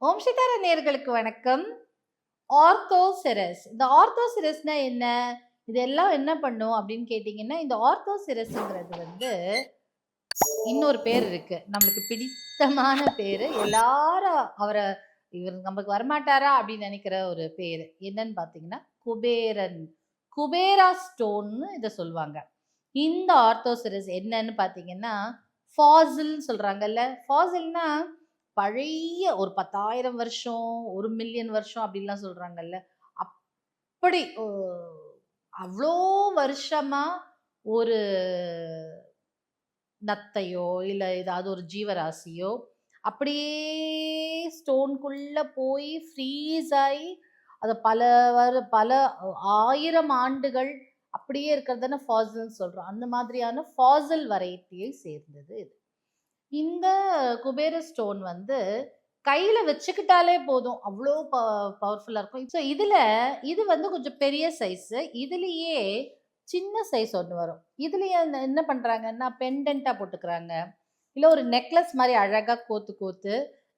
ஓம் சிதார நேர்களுக்கு வணக்கம். ஆர்த்தோசிரஸ். இந்த ஆர்த்தோசிரஸ்னா என்ன? இதெல்லாம் என்ன பண்ணும் அப்படின்னு கேட்டிங்கன்னா இந்த ஆர்த்தோசிரஸ்ங்கிறது வந்து இன்னொரு பேர் இருக்கு. நம்மளுக்கு பிடித்தமான பேர். எல்லாரும் அவரை இவர் நமக்கு வரமாட்டாரா அப்படின்னு நினைக்கிற ஒரு பேர். என்னன்னு பார்த்தீங்கன்னா குபேரன். குபேரா ஸ்டோன்னு இதை சொல்லுவாங்க. இந்த ஆர்த்தோசிரஸ் என்னன்னு பார்த்தீங்கன்னா ஃபாசில்னு சொல்கிறாங்கல்ல ஃபாசில்னா பழைய ஒரு பத்தாயிரம் வருஷம் ஒரு மில்லியன் வருஷம் அப்படின்லாம் சொல்கிறாங்கல்ல அப்படி அவ்வளோ வருஷமாக ஒரு நத்தையோ இல்லை ஏதாவது ஒரு ஜீவராசியோ அப்படியே ஸ்டோன்குள்ள போய் ஃப்ரீஸ் ஆகி அதை பல வர பல ஆயிரம் ஆண்டுகள் அப்படியே இருக்கிறது தானே ஃபாசில்னு சொல்கிறோம் அந்த மாதிரியான ஃபாசில் வெரைட்டியை சேர்ந்தது இது. இந்த குபேர ஸ்டோன் வந்து கையில் வச்சுக்கிட்டாலே போதும். அவ்வளோ ப பவர்ஃபுல்லாக இருக்கும். ஸோ இதில் இது வந்து கொஞ்சம் பெரிய சைஸு இதுலேயே சின்ன சைஸ் ஒன்று வரும். இதுலேயே என்ன பண்ணுறாங்கன்னா பெண்டண்ட்டாக போட்டுக்கிறாங்க. இல்லை ஒரு நெக்லஸ் மாதிரி அழகாக கோத்து கோத்து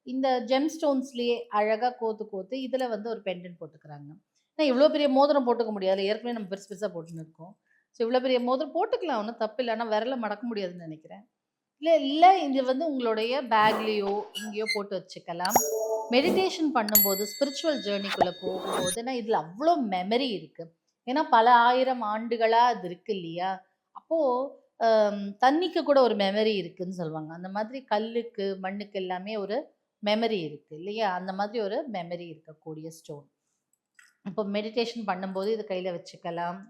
இந்த ஜெம் ஸ்டோன்ஸ்லேயே அழகாக கோத்து கோத்து இதில் வந்து ஒரு பெண்டன்ட் போட்டுக்கிறாங்க. ஏன்னா இவ்வளோ பெரிய மோதிரம் போட்டுக்க முடியாது. ஏற்கனவே நம்ம பெருசு பெருசாக போட்டுன்னு இருக்கோம். ஸோ இவ்வளோ பெரிய மோதிரம் போட்டுக்கலாம். ஒன்றும் தப்பு இல்லை. ஆனால் விரல மடக்க முடியாதுன்னு நினைக்கிறேன். இல்லை இல்லை இது வந்து உங்களுடைய பேக்லேயோ இங்கேயோ போட்டு வச்சுக்கலாம். மெடிடேஷன் பண்ணும்போது ஸ்பிரிச்சுவல் ஜேர்னிக்குள்ளே போகும்போது ஏன்னா இதில் அவ்வளோ மெமரி இருக்குது ஏன்னா பல ஆயிரம் ஆண்டுகளாக அது இருக்கு இல்லையா? அப்போது தண்ணிக்கு கூட ஒரு மெமரி இருக்குன்னு சொல்லுவாங்க. அந்த மாதிரி கல்லுக்கு மண்ணுக்கு எல்லாமே ஒரு மெமரி இருக்குது இல்லையா? அந்த மாதிரி ஒரு மெமரி இருக்கக்கூடிய ஸ்டோன் இப்போ மெடிடேஷன் பண்ணும்போது இது கையில் வச்சுக்கலாம்.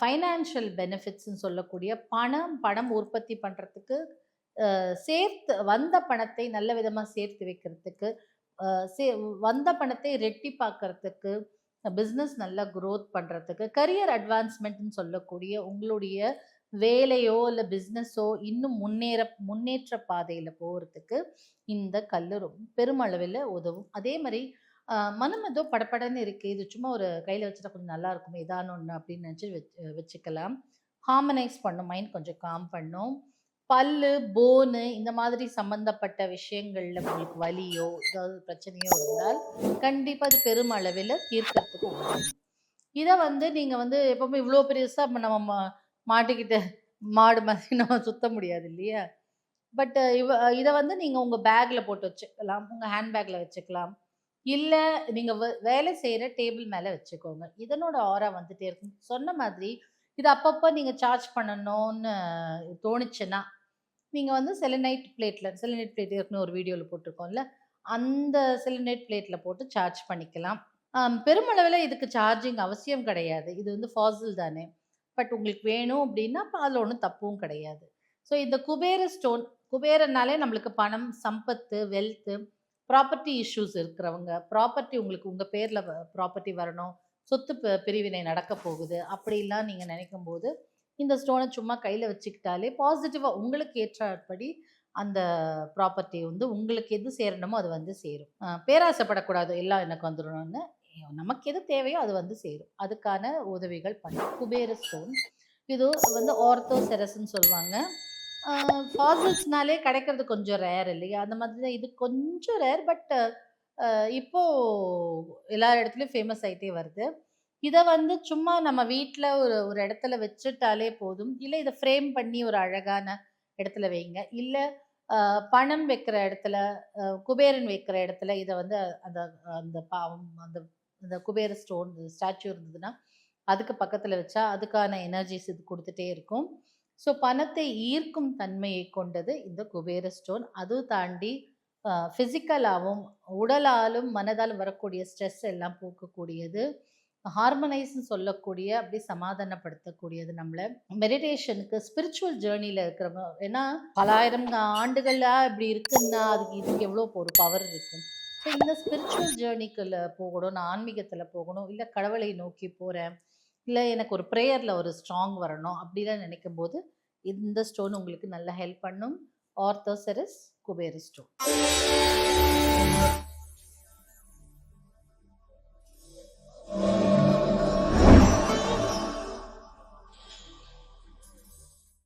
ஃபைனான்ஷியல் பெனிஃபிட்ஸ்ன்னு சொல்லக்கூடிய பணம் பணம் உற்பத்தி பண்ணுறதுக்கு சேர்த்து வந்த பணத்தை நல்ல விதமாக சேர்த்து வைக்கிறதுக்கு சே வந்த பணத்தை ரெட்டி பார்க்கறதுக்கு பிஸ்னஸ் நல்லா க்ரோத் பண்ணுறதுக்கு கரியர் அட்வான்ஸ்மெண்ட்னு சொல்லக்கூடிய உங்களுடைய வேலையோ இல்லை பிஸ்னஸோ இன்னும் முன்னேற முன்னேற்ற பாதையில் போகிறதுக்கு இந்த கல் ரொம்ப பெருமளவில் உதவும். அதே மாதிரி மனம் ஏதோ படப்படன்னு இருக்குது இது சும்மா ஒரு கையில் வச்சுட்டா கொஞ்சம் நல்லா இருக்கும் இதான ஒன்று அப்படின்னு நினச்சி வச்சு வச்சுக்கலாம். ஹார்மனைஸ் பண்ணும் மைண்ட் கொஞ்சம் காம் பண்ணும். பல்லு போனு இந்த மாதிரி சம்மந்தப்பட்ட விஷயங்களில் உங்களுக்கு வலியோ ஏதாவது பிரச்சனையோ இருந்தால் கண்டிப்பாக அது பெருமளவில் தீர்க்கறதுக்கு உதவும். இதை வந்து நீங்கள் வந்து எப்பவுமே இவ்வளோ பெருசாக நம்ம மாட்டிக்கிட்ட மாடு மாதிரி நம்ம சுத்த முடியாது இல்லையா? பட் இவ இதை வந்து நீங்கள் உங்கள் பேக்கில் போட்டு வச்சுக்கலாம் உங்கள் ஹேண்ட் பேக்கில் வச்சுக்கலாம். இல்லை நீங்கள் வேலை செய்கிற டேபிள் மேலே வச்சுக்கோங்க. இதனோட ஆரா வந்துட்டே இருக்கும். சொன்ன மாதிரி இது அப்பப்போ நீங்கள் சார்ஜ் பண்ணணும்னு தோணுச்சுன்னா நீங்கள் வந்து செலனைட் பிளேட்டில் செலனைட் பிளேட் ஏற்கனவே ஒரு வீடியோவில் போட்டிருக்கோம்ல அந்த செலனைட் பிளேட்டில் போட்டு சார்ஜ் பண்ணிக்கலாம். பெருமளவில் இதுக்கு சார்ஜிங் அவசியம் கிடையாது. இது வந்து ஃபாசில் தானே. பட் உங்களுக்கு வேணும் அப்படின்னா அதில் ஒன்றும் தப்பும் கிடையாது. ஸோ இந்த குபேர ஸ்டோன் குபேரனாலே நம்மளுக்கு பணம் சம்பத்து வெல்த்து ப்ராப்பர்ட்டி இஷ்யூஸ் இருக்கிறவங்க ப்ராப்பர்ட்டி உங்களுக்கு உங்கள் பேரில் ப்ராப்பர்ட்டி வரணும் சொத்து பிரிவினை நடக்க போகுது அப்படிலாம் நீங்கள் நினைக்கும் போது இந்த ஸ்டோனை சும்மா கையில் வச்சுக்கிட்டாலே பாசிட்டிவாக உங்களுக்கு ஏற்றபடி அந்த ப்ராப்பர்ட்டி வந்து உங்களுக்கு எது சேரணுமோ அது வந்து சேரும். பேராசைப்படக்கூடாது. எல்லாம் எனக்கு வந்துடணும்னு நமக்கு எது தேவையோ அது வந்து சேரும். அதுக்கான உதவிகள் பண்ணும். குபேர ஸ்டோன் இது வந்து ஆர்த்தோசெரஸ்ன்னு சொல்லுவாங்க. ஃபாசில்ஸ்னாலே கிடைக்கிறது கொஞ்சம் ரேர் இல்லையா? அந்த மாதிரி தான். இது கொஞ்சம் ரேர் பட் இப்போது எல்லா இடத்துலையும் ஃபேமஸ் ஆகிட்டே வருது. இதை வந்து சும்மா நம்ம வீட்டில் ஒரு ஒரு இடத்துல வச்சுட்டாலே போதும். இல்லை இதை ஃப்ரேம் பண்ணி ஒரு அழகான இடத்துல வைங்க. இல்லை பணம் வைக்கிற இடத்துல குபேரன் வைக்கிற இடத்துல இதை வந்து அந்த அந்த பாவம் அந்த அந்த குபேர ஸ்டோன் ஸ்டாச்சு இருந்ததுன்னா அதுக்கு பக்கத்தில் வச்சா அதுக்கான எனர்ஜிஸ் இது கொடுத்துட்டே இருக்கும். ஸோ பணத்தை ஈர்க்கும் தன்மையை கொண்டது இந்த குபேர ஸ்டோன் அது தாண்டி ஃபிசிக்கலாகவும் உடலாலும் மனதாலும் வரக்கூடிய ஸ்ட்ரெஸ் எல்லாம் போக்கக்கூடியது. ஹார்மனைஸ்னு சொல்லக்கூடிய அப்படி சமாதானப்படுத்தக்கூடியது நம்மளை. மெடிடேஷனுக்கு ஸ்பிரிச்சுவல் ஜேர்னியில் இருக்கிறவங்க ஏன்னா பலாயிரம் ஆண்டுகளாக இப்படி இருக்குன்னா அதுக்கு இதுக்கு எவ்வளோ ஒரு பவர் இருக்கும். ஸோ இந்த ஸ்பிரிச்சுவல் ஜேர்னிக்குள்ள போகணும் நான் ஆன்மீகத்தில் போகணும் இல்லை கடவுளை நோக்கி போகிறேன் இல்லை எனக்கு ஒரு ப்ரேயரில் ஒரு ஸ்ட்ராங் வரணும் அப்படிலாம் நினைக்கும் போது இந்த ஸ்டோன் உங்களுக்கு நல்லா ஹெல்ப் பண்ணும். ஆர்த்தோசெரஸ் குபேர ஸ்டோன்